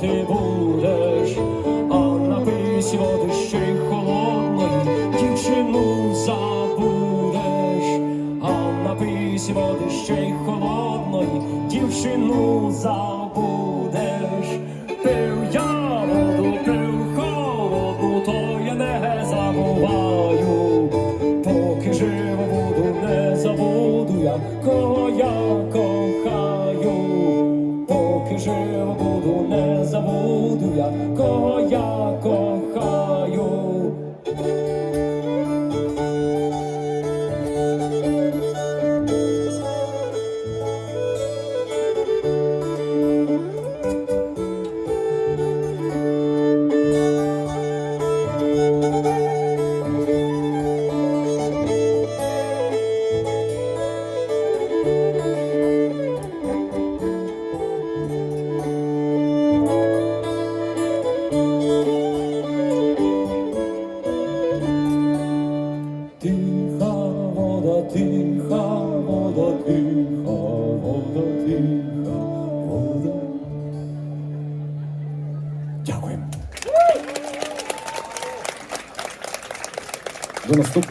ти будеш, а напийся води ще й холодної, дівчину забудеш, а напийся води ще й холодної, дівчину забудеш. Пив я воду, пив холодну, то я не забуваю. Поки живо буду, не забуду я, кого я кохаю. Поки не забуду тиха вода. Дякую. До наступного.